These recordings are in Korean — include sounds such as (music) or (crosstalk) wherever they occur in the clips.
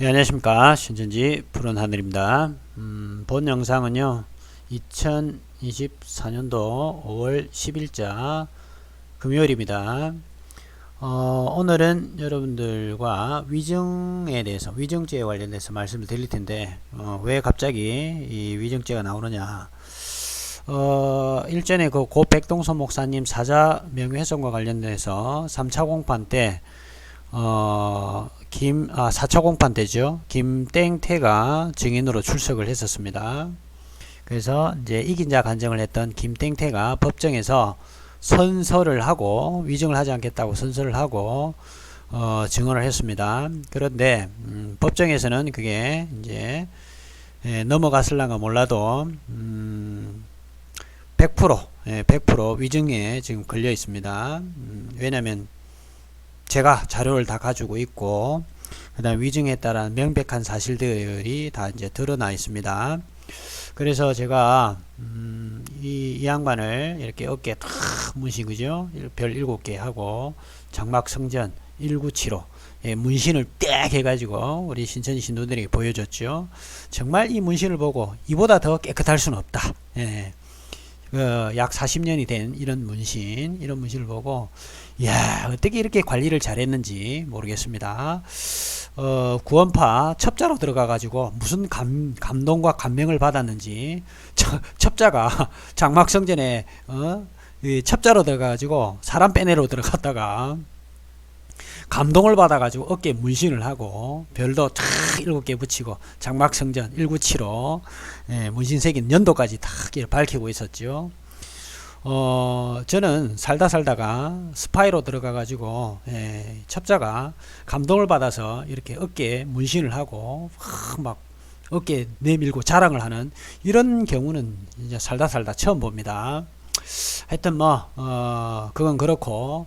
예, 안녕하십니까. 신천지 푸른 하늘입니다. 음, 본 영상은요 2024년도 5월 10일자 금요일입니다. 어, 오늘은 여러분들과 위증에 대해서 위증죄에 관련해서 말씀을 드릴 텐데 어, 왜 갑자기 이 위증죄가 나오느냐. 어, 일전에 그 고 백동선 목사님 사자 명예훼손과 관련돼서 3차 공판 때 어, 김, 아, 4차 공판 때죠. 김땡태가 증인으로 출석을 했었습니다. 그래서 이제 이긴 자 간정을 했던 김땡태가 법정에서 선서를 하고 위증을 하지 않겠다고 선서를 하고 어, 증언을 했습니다. 그런데 음, 법정에서는 그게 이제 예, 넘어갔을랑가 몰라도 음, 100% 예, 100% 위증에 지금 걸려 있습니다. 음, 왜냐하면 제가 자료를 다 가지고 있고 그 다음 위증에 따른 명백한 사실들이 다 이제 드러나 있습니다. 그래서 제가 음, 이, 이 양반을 이렇게 어깨에 탁 문신 그죠? 별 일곱 개 하고 장막 성전 1975 예, 문신을 딱 해가지고 우리 신천지 신도들에게 보여줬죠. 정말 이 문신을 보고 이보다 더 깨끗할 수는 없다. 예. 그약 40년이 된 이런 문신, 이런 문신을 보고, 야 어떻게 이렇게 관리를 잘했는지 모르겠습니다. 어, 구원파 첩자로 들어가가지고 무슨 감, 감동과 감명을 받았는지, 첩, 첩자가 (laughs) 장막성전에, 어, 이 첩자로 들어가가지고 사람 빼내러 들어갔다가, 감동을 받아가지고 어깨에 문신을 하고 별도 탁 일곱 개 붙이고 장막성전 1975 예, 문신 새긴 연도까지 탁 이렇게 밝히고 있었죠. 어 저는 살다 살다가 스파이로 들어가가지고 예, 첩자가 감동을 받아서 이렇게 어깨에 문신을 하고 막 어깨 내밀고 자랑을 하는 이런 경우는 이제 살다 살다 처음 봅니다. 하여튼 뭐 어, 그건 그렇고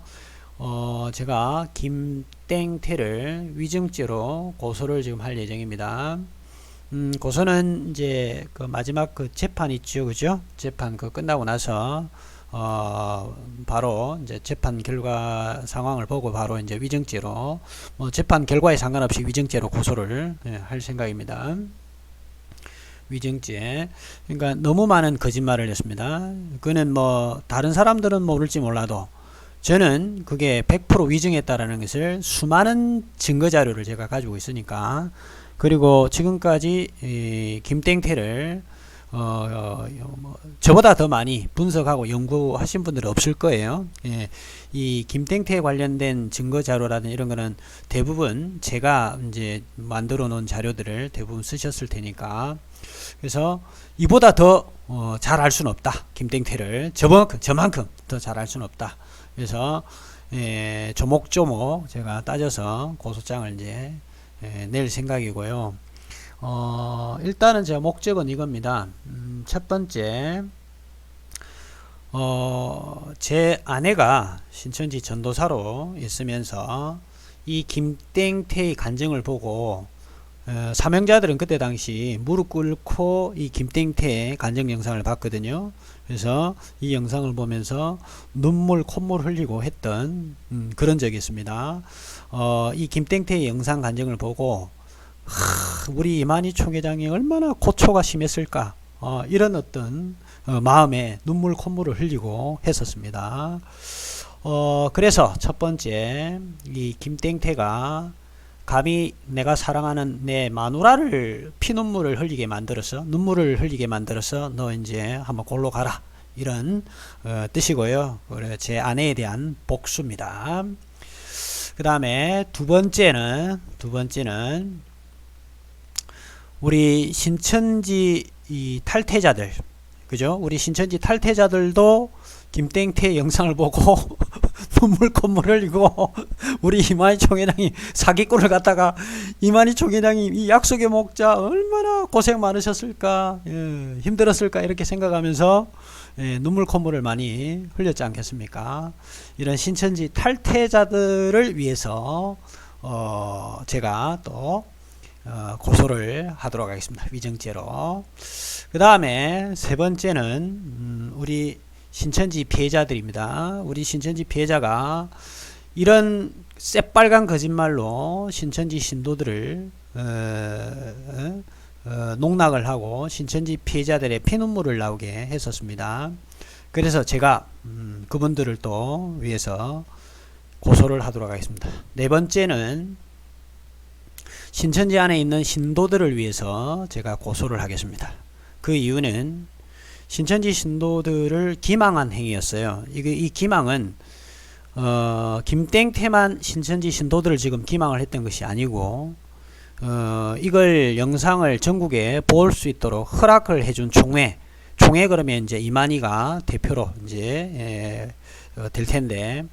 어, 제가 김땡태를 위증죄로 고소를 지금 할 예정입니다. 음, 고소는 이제 그 마지막 그 재판 있죠, 그죠? 재판 그 끝나고 나서 어, 바로 이제 재판 결과 상황을 보고 바로 이제 위증죄로 뭐 재판 결과에 상관없이 위증죄로 고소를 예, 할 생각입니다. 위증죄. 그러니까 너무 많은 거짓말을 했습니다. 그는 뭐 다른 사람들은 모를지 몰라도 저는 그게 100% 위증했다라는 것을 수많은 증거 자료를 제가 가지고 있으니까 그리고 지금까지 이 김땡태를 어, 어, 뭐 저보다 더 많이 분석하고 연구하신 분들은 없을 거예요. 예, 이 김땡태에 관련된 증거 자료라든 이런 거는 대부분 제가 이제 만들어 놓은 자료들을 대부분 쓰셨을 테니까 그래서 이보다 더 어, 잘알 수는 없다. 김땡태를 저만큼 저만큼 더 잘 알 수는 없다. 그래서 예, 조목조목 제가 따져서 고소장을 이제 예, 낼 생각이고요. 어, 일단은 제 목적은 이겁니다. 음, 첫 번째, 어, 제 아내가 신천지 전도사로 있으면서 이 김땡태의 간증을 보고 어, 사명자들은 그때 당시 무릎 꿇고 이 김땡태의 간증 영상을 봤거든요. 그래서 이 영상을 보면서 눈물 콧물 흘리고 했던 음, 그런 적이 있습니다. 어, 이 김땡태의 영상 간증을 보고 하, 우리 이만희 총회장이 얼마나 고초가 심했을까 어, 이런 어떤 어, 마음에 눈물 콧물을 흘리고 했었습니다. 어, 그래서 첫 번째 이 김땡태가 감히 내가 사랑하는 내 마누라를 피눈물을 흘리게 만들어서 눈물을 흘리게 만들어서 너 이제 한번 골로 가라 이런 어, 뜻이고요. 그래 제 아내에 대한 복수입니다. 그 다음에 두 번째는 두 번째는 우리 신천지 이 탈퇴자들 그죠? 우리 신천지 탈퇴자들도 김땡태 영상을 보고 (laughs) 눈물 콧물 흘리고 우리 이만희 총회장이 사기꾼을 갖다가 이만희 총회장이 이 약속의 목자 얼마나 고생 많으셨을까 예, 힘들었을까 이렇게 생각하면서 예, 눈물 콧물을 많이 흘렸지 않겠습니까? 이런 신천지 탈퇴자들을 위해서 어, 제가 또 어, 고소를 하도록 하겠습니다. 위정죄로. 그 다음에 세 번째는 음, 우리 신천지 피해자들입니다. 우리 신천지 피해자가 이런 새빨간 거짓말로 신천지 신도들을 어, 어, 어, 농락을 하고 신천지 피해자들의 피눈물을 나오게 했었습니다. 그래서 제가 음, 그분들을 또 위해서 고소를 하도록 하겠습니다. 네 번째는 신천지 안에 있는 신도들을 위해서 제가 고소를 하겠습니다. 그 이유는 신천지 신도들을 기망한 행위였어요. 이게 이 기망은 어, 김땡태만 신천지 신도들을 지금 기망을 했던 것이 아니고 어, 이걸 영상을 전국에 볼 수 있도록 허락을 해준 총회 총회 그러면 이제 이만희가 대표로 이제 에, 어, 될 텐데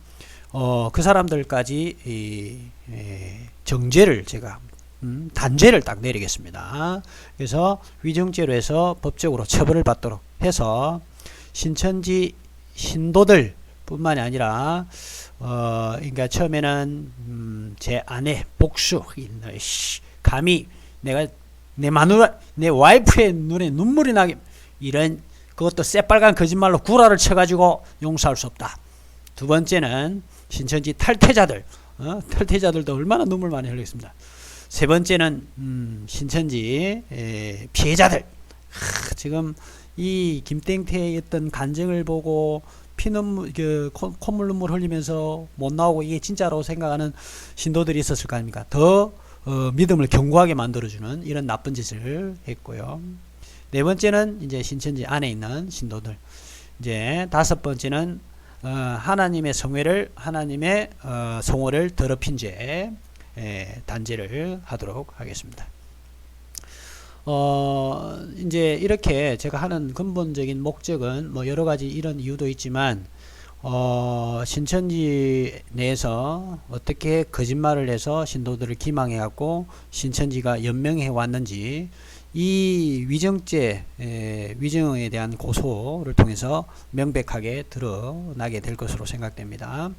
어, 그 사람들까지 이, 에, 정죄를 제가 음, 단죄를 딱 내리겠습니다. 그래서 위정죄로 해서 법적으로 처벌을 받도록 해서 신천지 신도들 뿐만이 아니라 어 그러니까 처음에는 음, 제 아내 복수 감히 내가 내 마누라 내 와이프의 눈에 눈물이 나게 이런 그것도 새빨간 거짓말로 구라를 쳐가지고 용서할 수 없다. 두 번째는 신천지 탈퇴자들 어? 탈퇴자들도 얼마나 눈물 많이 흘렸습니다. 세 번째는 음, 신천지 에, 피해자들 하, 지금 이 김땡태의 어떤 간증을 보고 피눈물 그 콧- 콧물 눈물 흘리면서 못 나오고 이게 진짜로 생각하는 신도들이 있었을 거 아닙니까? 더 어, 믿음을 견고하게 만들어주는 이런 나쁜 짓을 했고요. 네 번째는 이제 신천지 안에 있는 신도들. 이제 다섯 번째는 어, 하나님의 성회를 하나님의 어, 성호를 더럽힌 죄 에, 단죄를 하도록 하겠습니다. 어, 이제 이렇게 제가 하는 근본적인 목적은 뭐 여러 가지 이런 이유도 있지만 어, 신천지 내에서 어떻게 거짓말을 해서 신도들을 기망해 갖고 신천지가 연명해 왔는지 이 위정죄 에, 위정에 대한 고소를 통해서 명백하게 드러나게 될 것으로 생각됩니다.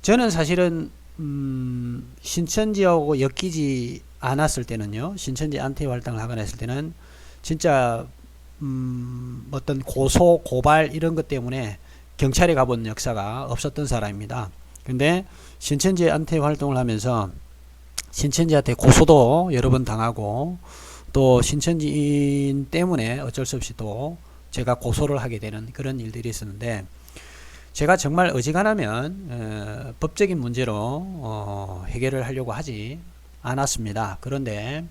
저는 사실은 음, 신천지하고 엮이지 않았을 때는요, 신천지 안티 활동을 하거나 했을 때는 진짜 음, 어떤 고소, 고발 이런 것 때문에 경찰에 가본 역사가 없었던 사람입니다. 근데 신천지 안티 활동을 하면서 신천지한테 고소도 여러 번 당하고 또 신천지인 때문에 어쩔 수 없이 또 제가 고소를 하게 되는 그런 일들이 있었는데 제가 정말 어지간하면 어, 법적인 문제로 어, 해결을 하려고 하지 않았습니다. 그런데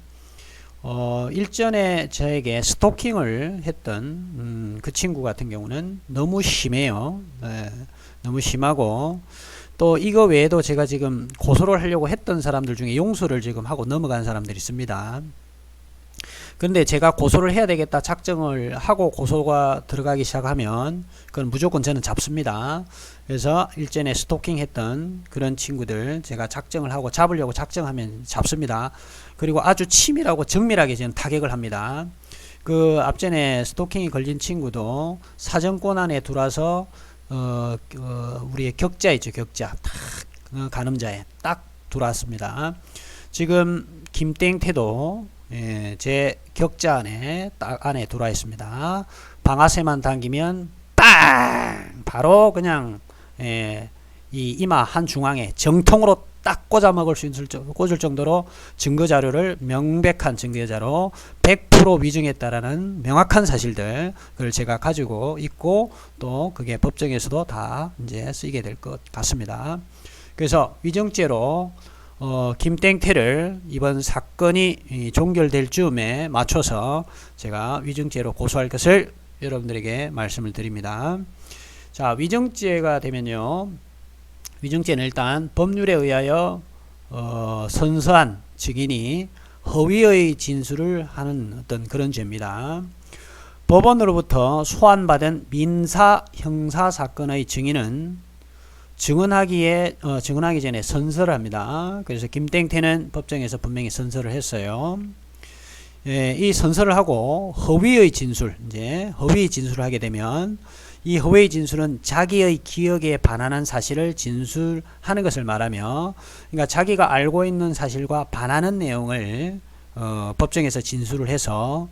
어, 일전에 저에게 스토킹을 했던 음, 그 친구 같은 경우는 너무 심해요. 네, 너무 심하고 또 이거 외에도 제가 지금 고소를 하려고 했던 사람들 중에 용서를 지금 하고 넘어간 사람들이 있습니다. 그런데 제가 고소를 해야 되겠다 작정을 하고 고소가 들어가기 시작하면 그건 무조건 저는 잡습니다. 그래서 일전에 스토킹 했던 그런 친구들 제가 작정을 하고 잡으려고 작정하면 잡습니다. 그리고 아주 치밀하고 정밀하게 저는 타격을 합니다. 그 앞전에 스토킹이 걸린 친구도 사정권 안에 들어와서 어, 어 우리의 격자 있죠 격자 딱 어, 가늠자에 딱 들어왔습니다. 지금 김땡태도 예, 제 격자 안에 딱 안에 들어와 있습니다. 방아쇠만 당기면 빵 바로 그냥 예, 이 이마 한 중앙에 정통으로 딱 꽂아 먹을 수 있을 정- 꽂을 정도로 증거 자료를 명백한 증거 자료 100% 위증했다라는 명확한 사실들 그걸 제가 가지고 있고 또 그게 법정에서도 다 이제 쓰이게 될 것 같습니다. 그래서 위증죄로 어, 김땡태를 이번 사건이 이, 종결될 즈음에 맞춰서 제가 위증죄로 고소할 것을 여러분들에게 말씀을 드립니다. 자, 위증죄가 되면요. 위증죄는 일단 법률에 의하여 어, 선서한 증인이 허위의 진술을 하는 어떤 그런 죄입니다. 법원으로부터 소환받은 민사 형사 사건의 증인은 증언하기에 어, 증언하기 전에 선서를 합니다. 그래서 김땡태는 법정에서 분명히 선서를 했어요. 예, 이 선서를 하고 허위의 진술, 이제 허위 진술을 하게 되면 이 허위의 진술은 자기의 기억에 반하는 사실을 진술하는 것을 말하며, 그러니까 자기가 알고 있는 사실과 반하는 내용을 어, 법정에서 진술을 해서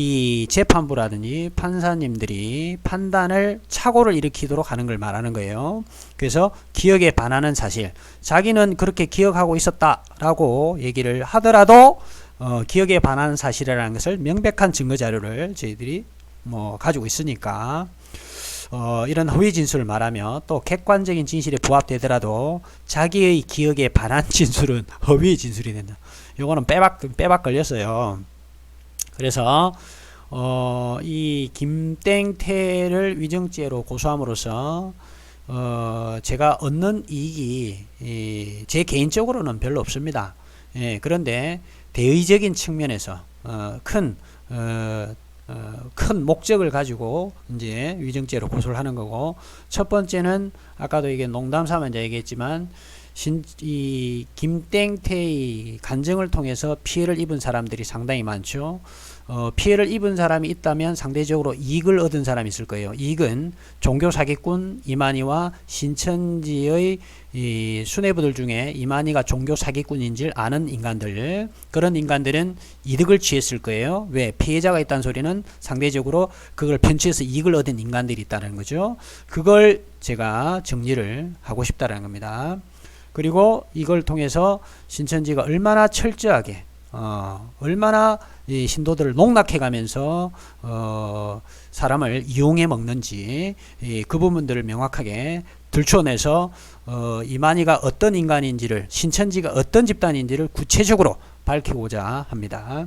이 재판부라든지 판사님들이 판단을 착오를 일으키도록 하는 걸 말하는 거예요. 그래서 기억에 반하는 사실, 자기는 그렇게 기억하고 있었다라고 얘기를 하더라도 어, 기억에 반하는 사실이라는 것을 명백한 증거 자료를 저희들이 뭐 가지고 있으니까 어, 이런 허위 진술을 말하며 또 객관적인 진실에 부합되더라도 자기의 기억에 반한 (laughs) 진술은 허위 진술이 된다. 요거는 빼박 빼박 걸렸어요. 그래서 어, 이 김땡태를 위정죄로 고소함으로써 어, 제가 얻는 이익이 이, 제 개인적으로는 별로 없습니다. 예, 그런데 대의적인 측면에서 어, 큰 어, 어, 큰 목적을 가지고 이제 위정죄로 고소를 하는 거고 첫 번째는 아까도 이게 농담 삼아 이제 얘기했지만 신, 이 김땡태의 간증을 통해서 피해를 입은 사람들이 상당히 많죠. 어, 피해를 입은 사람이 있다면 상대적으로 이익을 얻은 사람이 있을 거예요. 이익은 종교 사기꾼 이만희와 신천지의 이 수뇌부들 중에 이만희가 종교 사기꾼인 줄 아는 인간들 그런 인간들은 이득을 취했을 거예요. 왜 피해자가 있다는 소리는 상대적으로 그걸 편취해서 이익을 얻은 인간들이 있다는 거죠. 그걸 제가 정리를 하고 싶다는 겁니다. 그리고 이걸 통해서 신천지가 얼마나 철저하게 어, 얼마나 이 신도들을 농락해 가면서 어, 사람을 이용해 먹는지 이, 그 부분들을 명확하게 들춰내서 어, 이만희가 어떤 인간인지를 신천지가 어떤 집단인지를 구체적으로 밝히고자 합니다.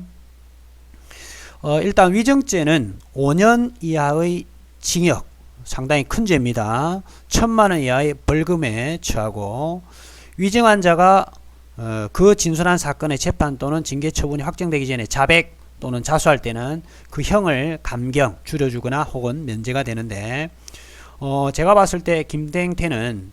어, 일단 위정죄는 5년 이하의 징역 상당히 큰 죄입니다. 천만 원 이하의 벌금에 처하고 위증한 자가 어, 그 진술한 사건의 재판 또는 징계 처분이 확정되기 전에 자백 또는 자수할 때는 그 형을 감경 줄여주거나 혹은 면제가 되는데 어, 제가 봤을 때 김땡태는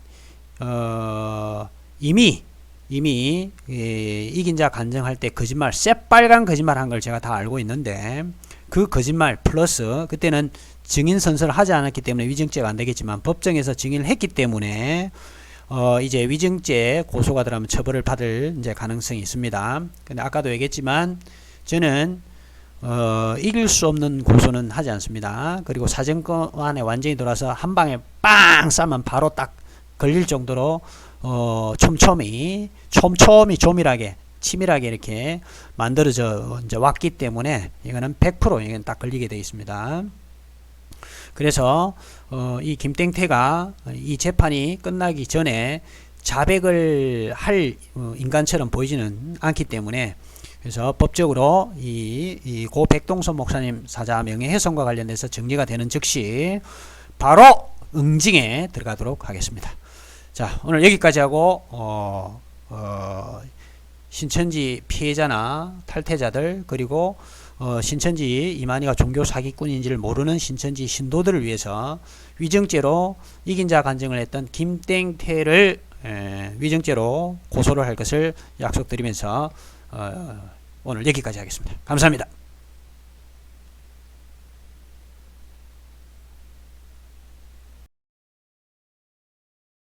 어, 이미 이미 예, 이긴 자 간증할 때 거짓말 새빨간 거짓말 한 걸 제가 다 알고 있는데 그 거짓말 플러스 그때는 증인 선서를 하지 않았기 때문에 위증죄가 안 되겠지만 법정에서 증인을 했기 때문에 어 이제 위증죄 고소가 들어가면 처벌을 받을 이제 가능성이 있습니다. 근데 아까도 얘기했지만 저는 어 이길 수 없는 고소는 하지 않습니다. 그리고 사정권안에 완전히 돌아서 한 방에 빵 싸면 바로 딱 걸릴 정도로 어 촘촘히 촘촘히 조밀하게 치밀하게 이렇게 만들어져 이제 왔기 때문에 이거는 100% 이건 딱 걸리게 되어 있습니다. 그래서 어, 이 김땡태가 이 재판이 끝나기 전에 자백을 할 어, 인간처럼 보이지는 않기 때문에 그래서 법적으로 이, 이 고 백동선 목사님 사자 명예훼손과 관련해서 정리가 되는 즉시 바로 응징에 들어가도록 하겠습니다. 자 오늘 여기까지 하고 어, 어, 신천지 피해자나 탈퇴자들 그리고 어, 신천지 이만희가 종교 사기꾼인지를 모르는 신천지 신도들을 위해서 위정죄로 이긴 자 간증을 했던 김땡태를 에, 위정죄로 고소를 할 것을 약속드리면서 어, 오늘 여기까지 하겠습니다. 감사합니다.